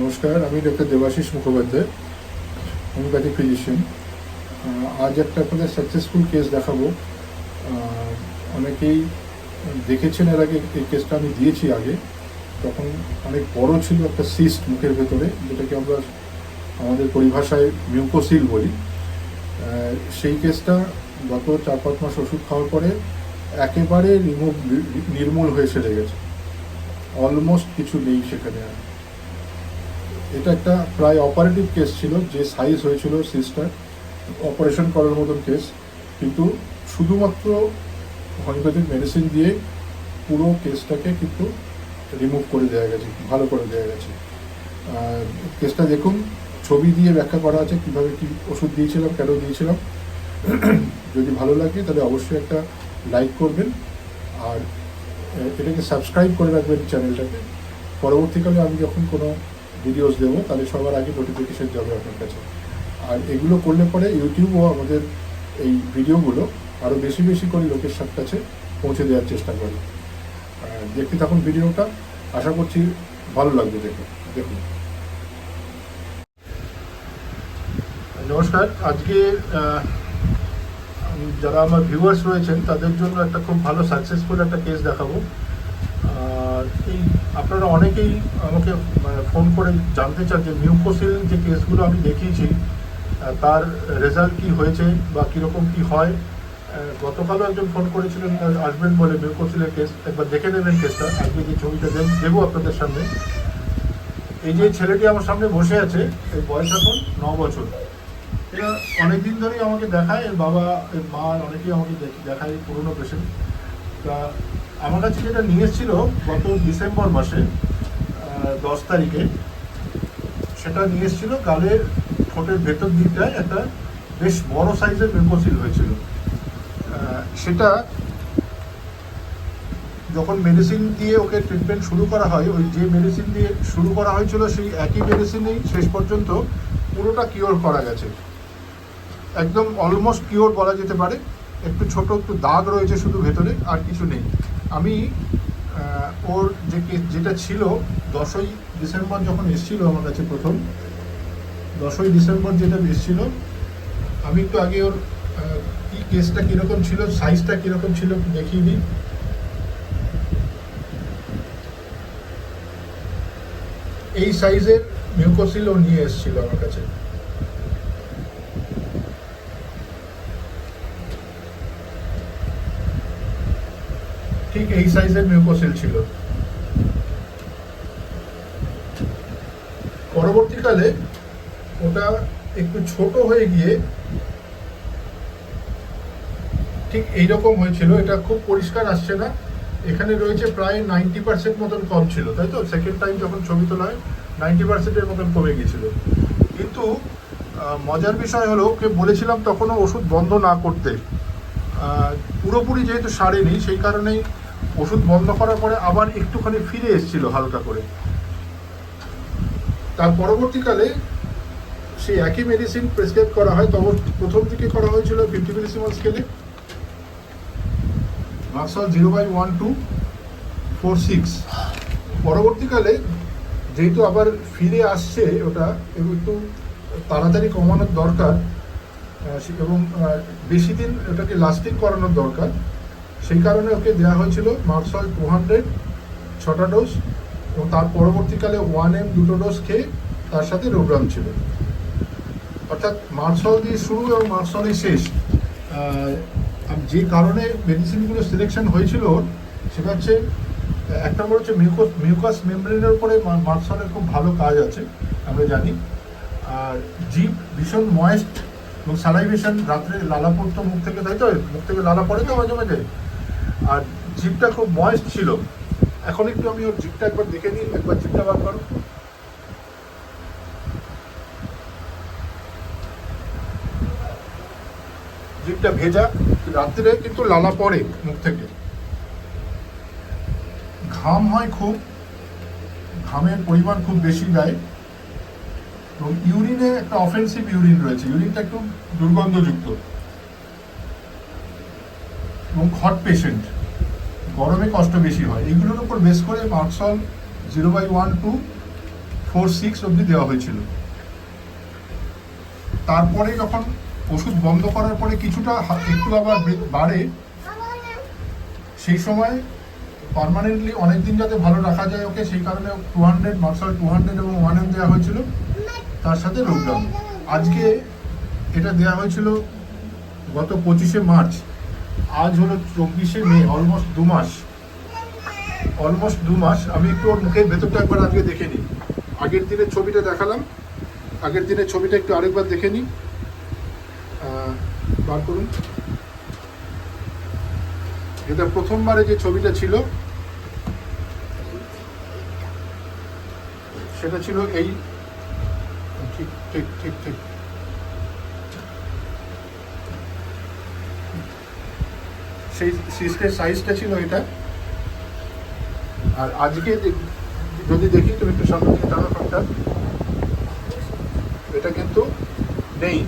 নমস্কার, আমি doctor Debashis Mukhopadhyay, homeopathic physician. আজ একটা আপনাদের সাকসেসফুল কেস দেখাবো। অনেকেই দেখেছেন এর আগে, এই কেসটা আমি দিয়েছি আগে। তখন অনেক বড় ছিল একটা সিস্ট মুখের ভেতরে, যেটাকে আমরা আমাদের পরিভাষায় মিউকোসিল বলি। সেই কেসটা গত চার পাঁচ মাস ওষুধ খাওয়ার পরে একেবারে রিমুভ নির্মূল হয়ে সেরে গেছে। অলমোস্ট কিছু নেই সেখানে আর। এটা একটা প্রায় অপারেটিভ কেস ছিল, যে সাইজ হয়েছিল সিস্টার অপারেশন করার মতন কেস কিন্তু শুধুমাত্র হোমিওপ্যাথিক মেডিসিন দিয়ে পুরো কেসটাকে কিন্তু রিমুভ করে দেওয়া গেছে, ভালো করে দেওয়া গেছে। কেসটা দেখুন, ছবি দিয়ে ব্যাখ্যা করা আছে, কীভাবে কী ওষুধ দিয়েছিলাম, কেন দিয়েছিলাম। যদি ভালো লাগে, তাহলে অবশ্যই একটা লাইক করবেন। আর এটাকে সাবস্ক্রাইব করে রাখবেন চ্যানেলটাকে। পরবর্তীকালে আমি যখন কোনো ভিডিওস দেবো, তাহলে সবার আগে নোটিফিকেশন যাবে আপনার কাছে। আর এগুলো করলে পরে ইউটিউবও আমাদের এই ভিডিওগুলো আরও বেশি বেশি করে লোকের সাথে কাছে পৌঁছে দেওয়ার চেষ্টা করে। দেখতে থাকুন ভিডিওটা আশা করছি ভালো লাগবে দেখে। দেখুন। নমস্কার, আজকে যারা আমার ভিউয়ার্স রয়েছেন, তাদের জন্য একটা খুব ভালো সাকসেসফুল একটা কেস দেখাবো। এই আপনারা অনেকেই আমাকে ফোন করে জানতে চান যে মিউকোসিল যে কেসগুলো আমি দেখিয়েছি তার রেজাল্ট কি হয়েছে বা কীরকম কি হয়? গতকালও একজন ফোন করেছিলেন আসবেন বলে মিউকোসিলের কেস, একবার দেখে নেবেন কেসটা, আজকে যে ছবিটা দেব- দেবো আপনাদের সামনে। এই যে ছেলেটি আমার সামনে বসে আছে, এর বয়স এখন ন বছর। এরা অনেকদিন ধরেই আমাকে দেখায়, এর বাবা, এর মা, অনেকেই আমাকে দেখ- দেখায় পুরনো পেশেন্ট তা আমার কাছে যেটা নিয়ে এসেছিল গত ডিসেম্বর মাসে দশ তারিখে, সেটা নিয়ে এসেছিল গালের ঠোঁটের ভেতর দিকটায় একটা বেশ বড় সাইজের মেম্পোসিল হয়েছিল। সেটা যখন মেডিসিন দিয়ে ওকে ট্রিটমেন্ট শুরু করা হয়, ওই যে মেডিসিন দিয়ে শুরু করা হয়েছিল, সেই একই মেডিসিনেই শেষ পর্যন্ত পুরোটা কিওর করা গেছে। একদম অলমোস্ট কিওর বলা যেতে পারে। একটু ছোট, একটু দাগ রয়েছে শুধু ভেতরে, আর কিছু নেই। আমি ওর যে যেটা ছিল, দশই ডিসেম্বর যখন এসেছিল আমার কাছে প্রথম, দশই ডিসেম্বর যেটা এসেছিল, আমি একটু আগে ওর কি কেসটা কীরকম ছিল, সাইজটা কীরকম ছিল দেখিয়ে দিই। এই সাইজের মিউকোসিল ও নিয়ে এসেছিল আমার কাছে। ঠিক এই সাইজের মিউকোসিল ছিল। পরবর্তীকালে ওটা একটু ছোট হয়ে গিয়ে ঠিক এইরকম হয়েছিল। এটা খুব পরিষ্কার আসছে না। এখানে রয়েছে প্রায় নাইনটি পার্সেন্ট মতন কম ছিল, তাই তো? সেকেন্ড টাইম যখন ছবি তোলা হয় নাইনটি পার্সেন্টের মতন কমে গিয়েছিল। কিন্তু মজার বিষয় হলো, ওকে বলেছিলাম তখনও ওষুধ বন্ধ না করতে। পুরোপুরি যেহেতু সারেনি, সেই কারণেই ওষুধ বন্ধ করার পরে আবার একটুখানি ফিরে এসেছিল হালকা করে। তার পরবর্তীকালে সেই একই মেডিসিন প্রেসক্রাইব করা হয়, তবে প্রথম দিকে করা হয়েছিল ফিফটি মিলিসিমাল স্কেলে merc sol zero by one two four six পরবর্তীকালে যেহেতু আবার ফিরে আসছে ওটা একটু তাড়াতাড়ি কমানোর দরকার এবং বেশি দিন ওটাকে লাস্টিং করানোর দরকার সেই কারণে ওকে দেওয়া হয়েছিল মার্কসল টু হান্ড্রেড ছটা ডোজ এবং তার পরবর্তীকালে ওয়ান এম দুটো ডোজ খেয়ে তার সাথে রোগ্রাম ছিল। অর্থাৎ মার্কসল দিয়ে শুরু এবং মার্কসলই শেষ। যে কারণে মেডিসিনগুলো সিলেকশন হয়েছিল, সেটা হচ্ছে, এক নম্বর হচ্ছে মিউকোস মিউকাস মেমব্রেনের উপরে মা- মার্কসলের খুব ভালো কাজ আছে, আমরা জানি। আর জিপ ভীষণ ময়েস্ট এবং সালাইভেশন রাত্রে লালা পড়তো মুখ থেকে, তাই তো? মুখ থেকে লালা পড়ে তো মাঝে মাঝে? আর জিভটা খুব ময়েস্ট ছিল। এখন একটু আমি ওর জিভটা একবার দেখে নিই, একবার জিভটা বার করো। জিভটা ভেজা, রাত্রে কিন্তু লালা পড়ে মুখ থেকে। ঘাম হয় খুব, ঘামের পরিমাণ খুব বেশি দেয়। এবং ইউরিনে একটা অফেন্সিভ ইউরিন রয়েছে, ইউরিনটা একটু দুর্গন্ধযুক্ত। এবং হট পেশেন্ট গরমে কষ্ট বেশি হয়। এগুলোর উপর বেস করে merc sol zero by one two four six অবধি দেওয়া হয়েছিল। তারপরে যখন ওষুধ বন্ধ করার পরে কিছুটা একটু আবার বাড়ে, সেই সময় পার্মানেন্টলি অনেক দিন যাতে ভালো রাখা যায় ওকে, সেই কারণে টু হান্ড্রেড নটসল টু হান্ড্রেড এবং ওয়ান এম দেওয়া হয়েছিল। তার সাথে লোকডাউন আজকে এটা দেওয়া হয়েছিল গত পঁচিশে মার্চ। আজ হলো চব্বিশে মে অলমোস্ট দু মাস। অলমোস্ট দু মাস। আমি একটু ওর মুখের ভেতরটা একবার আজকে দেখে নিই। আগের দিনের ছবিটা দেখালাম। আগের দিনের ছবিটা একটু আরেকবার দেখে নিই। বার করুন। এটা প্রথমবারে যে ছবিটা ছিল, সেটা ছিল এই ঠিক ঠিক ঠিক ঠিক। সেই সিস্টের সাইজটা ছিল এটা। আর আজকে যদি দেখি, তুমি একটু সামনে টানো ফোনটা। এটা কিন্তু নেই।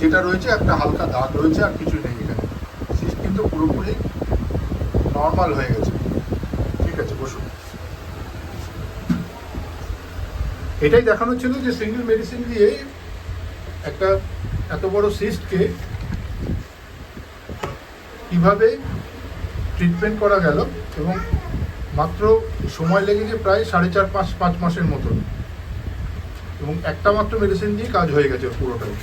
যেটা রয়েছে একটা হালকা দাগ রয়েছে, আর কিছু নেই এখানে। সিস্ট কিন্তু পুরোপুরি নর্মাল হয়ে গেছে। ঠিক আছে বসুন এটাই দেখানো ছিল যে সিঙ্গেল মেডিসিন দিয়ে একটা এত বড় সিস্টকে কীভাবে ট্রিটমেন্ট করা গেল এবং মাত্র সময় লেগেছে প্রায় সাড়ে চার পাঁচ পাঁচ মাসের মতন। এবং একটা মাত্র মেডিসিন দিয়ে কাজ হয়ে গেছে পুরোটাই।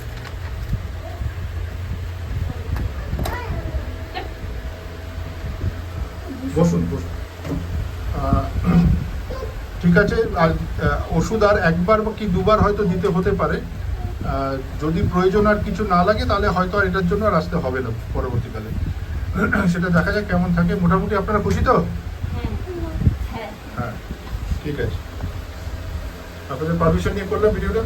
বসুন বসুন। ঠিক আছে ওষুধ আর একবার বা কি দুবার হয়তো দিতে হতে পারে। যদি প্রয়োজন আর কিছু না লাগে, তাহলে হয়তো আর এটার জন্য আর আসতে হবে না পরবর্তীকালে। সেটা দেখা যাক কেমন থাকে। মোটামুটি আপনারা খুশি তো? হ্যাঁ। হ্যাঁ ঠিক আছে। আপনাদের পারমিশন নিয়ে করলাম ভিডিওটা